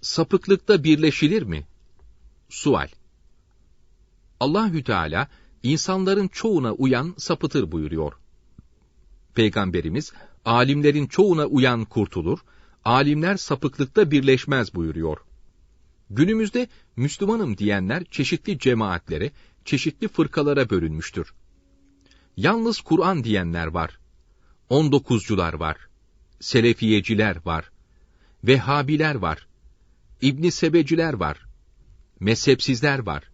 sapıklıkta birleşilir mi? Sual. Allahü Teala insanların çoğuna uyan sapıtır buyuruyor. Peygamberimiz alimlerin çoğuna uyan kurtulur, alimler sapıklıkta birleşmez buyuruyor. Günümüzde Müslümanım diyenler çeşitli cemaatlere, çeşitli fırkalara bölünmüştür. Yalnız Kur'an diyenler var. On dokuzcular var. Selefiyeciler var. Vehhabiler var. İbni Sebeciler var. Mezhepsizler var.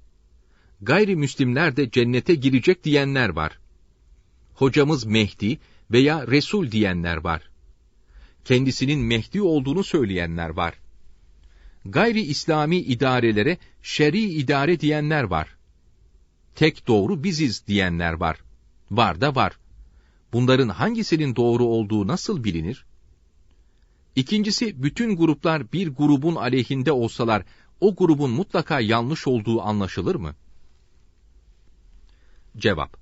Gayrimüslimler de cennete girecek diyenler var. Hocamız Mehdi veya Resul diyenler var. Kendisinin Mehdi olduğunu söyleyenler var. Gayri İslami idarelere şer'i idare diyenler var. Tek doğru biziz diyenler var. Var da var. Bunların hangisinin doğru olduğu nasıl bilinir? İkincisi, bütün gruplar bir grubun aleyhinde olsalar, o grubun mutlaka yanlış olduğu anlaşılır mı? Cevap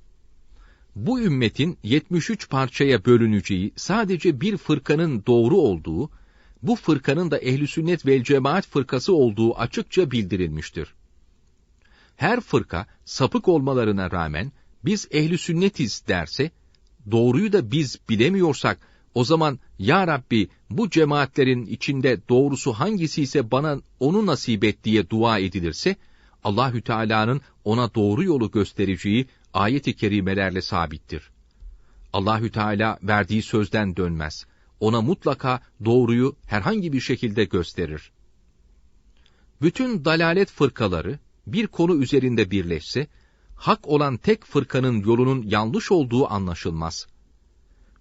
Bu ümmetin 73 parçaya bölüneceği, sadece bir fırkanın doğru olduğu, bu fırkanın da ehli sünnet vel cemaat fırkası olduğu açıkça bildirilmiştir. Her fırka sapık olmalarına rağmen biz ehli sünnetiz derse, doğruyu da biz bilemiyorsak, o zaman ya Rabbi bu cemaatlerin içinde doğrusu hangisi ise bana onu nasip et diye dua edilirse, Allahü Teala'nın ona doğru yolu göstereceği ayet-i kerimelerle sabittir. Allahü Teala verdiği sözden dönmez. Ona mutlaka doğruyu herhangi bir şekilde gösterir. Bütün dalalet fırkaları bir konu üzerinde birleşse, hak olan tek fırkanın yolunun yanlış olduğu anlaşılmaz.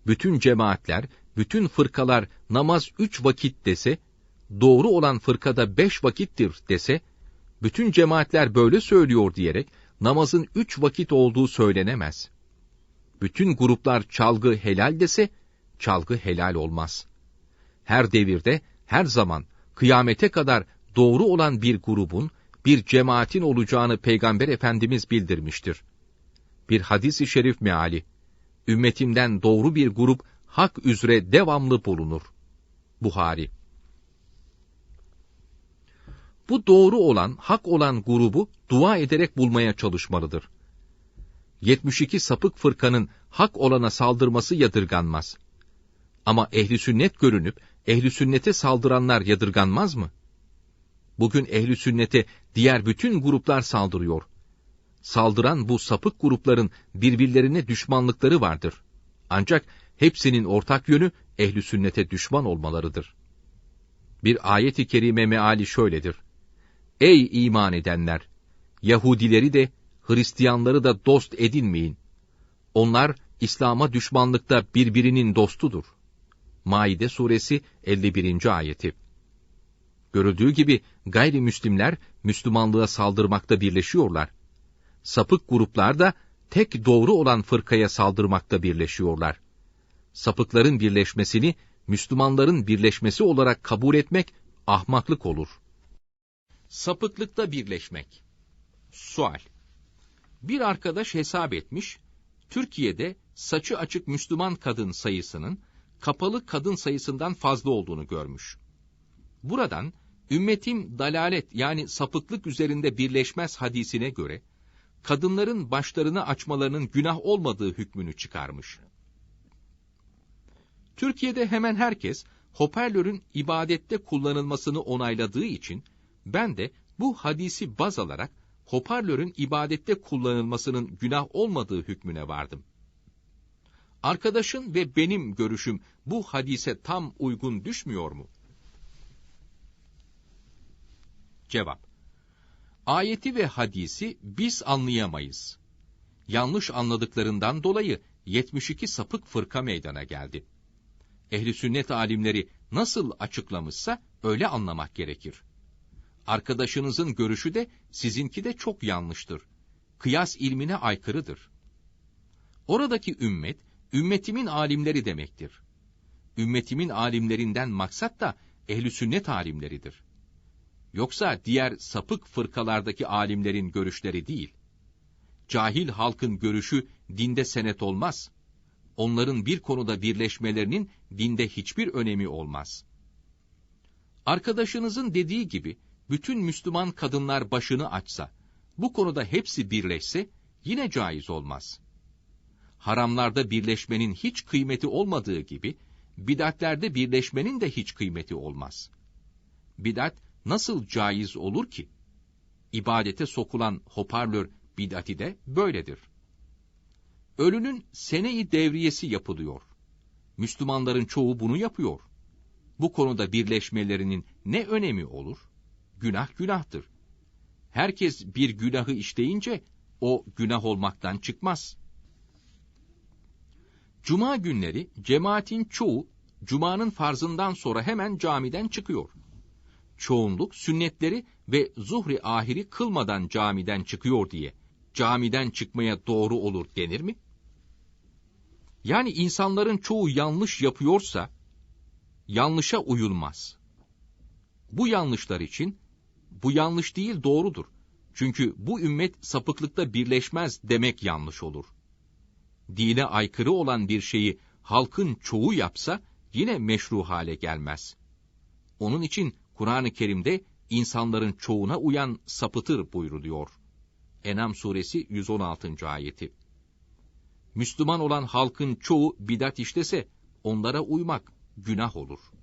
Bütün cemaatler, bütün fırkalar namaz üç vakit dese, doğru olan fırkada beş vakittir dese, bütün cemaatler böyle söylüyor diyerek namazın üç vakit olduğu söylenemez. Bütün gruplar çalgı helal dese, çalgı helal olmaz. Her devirde, her zaman, kıyamete kadar doğru olan bir grubun, bir cemaatin olacağını Peygamber Efendimiz bildirmiştir. Bir hadis-i şerif meali, ümmetimden doğru bir grup hak üzere devamlı bulunur. Buhari Bu doğru olan, hak olan grubu dua ederek bulmaya çalışmalıdır. 72 sapık fırkanın hak olana saldırması yadırganmaz. Ama ehli sünnet görünüp ehli sünnete saldıranlar yadırganmaz mı? Bugün ehli sünnete diğer bütün gruplar saldırıyor. Saldıran bu sapık grupların birbirlerine düşmanlıkları vardır. Ancak hepsinin ortak yönü ehli sünnete düşman olmalarıdır. Bir ayet-i kerime meali şöyledir. Ey iman edenler! Yahudileri de, Hristiyanları da dost edinmeyin. Onlar, İslam'a düşmanlıkta birbirinin dostudur. Maide suresi 51. ayeti. Görüldüğü gibi gayrimüslimler Müslümanlığa saldırmakta birleşiyorlar. Sapık gruplar da tek doğru olan fırkaya saldırmakta birleşiyorlar. Sapıkların birleşmesini Müslümanların birleşmesi olarak kabul etmek ahmaklık olur. Sapıklıkta birleşmek. Sual. Bir arkadaş hesap etmiş, Türkiye'de saçı açık Müslüman kadın sayısının kapalı kadın sayısından fazla olduğunu görmüş. Buradan ümmetim dalalet yani sapıklık üzerinde birleşmez hadisine göre kadınların başlarını açmalarının günah olmadığı hükmünü çıkarmış. Türkiye'de hemen herkes hoparlörün ibadette kullanılmasını onayladığı için ben de bu hadisi baz alarak hoparlörün ibadette kullanılmasının günah olmadığı hükmüne vardım. Arkadaşın ve benim görüşüm bu hadise tam uygun düşmüyor mu? Cevap Ayeti ve hadisi biz anlayamayız. Yanlış anladıklarından dolayı 72 sapık fırka meydana geldi. Ehli sünnet alimleri nasıl açıklamışsa öyle anlamak gerekir. Arkadaşınızın görüşü de sizinki de çok yanlıştır. Kıyas ilmine aykırıdır. Oradaki ümmet, ümmetimin alimleri demektir. Ümmetimin alimlerinden maksat da ehli sünnet alimleridir. Yoksa diğer sapık fırkalardaki alimlerin görüşleri değil. Cahil halkın görüşü dinde senet olmaz. Onların bir konuda birleşmelerinin dinde hiçbir önemi olmaz. Arkadaşınızın dediği gibi bütün Müslüman kadınlar başını açsa, bu konuda hepsi birleşse yine caiz olmaz. Haramlarda birleşmenin hiç kıymeti olmadığı gibi bidatlerde birleşmenin de hiç kıymeti olmaz. Bidat nasıl caiz olur ki? İbadete sokulan hoparlör bidati de böyledir. Ölünün sene-i devriyesi yapılıyor. Müslümanların çoğu bunu yapıyor. Bu konuda birleşmelerinin ne önemi olur? Günah günahtır. Herkes bir günahı işleyince o günah olmaktan çıkmaz. Cuma günleri cemaatin çoğu Cuma'nın farzından sonra hemen camiden çıkıyor. Çoğunluk sünnetleri ve zuhri ahiri kılmadan camiden çıkıyor diye camiden çıkmaya doğru olur denir mi? Yani insanların çoğu yanlış yapıyorsa yanlışa uyulmaz. Bu yanlışlar için bu yanlış değil doğrudur. Çünkü bu ümmet sapıklıkta birleşmez demek yanlış olur. Dine aykırı olan bir şeyi halkın çoğu yapsa yine meşru hale gelmez. Onun için Kur'an-ı Kerim'de insanların çoğuna uyan sapıtır buyruluyor. Enam suresi 116. ayeti. Müslüman olan halkın çoğu bidat işlese onlara uymak günah olur.''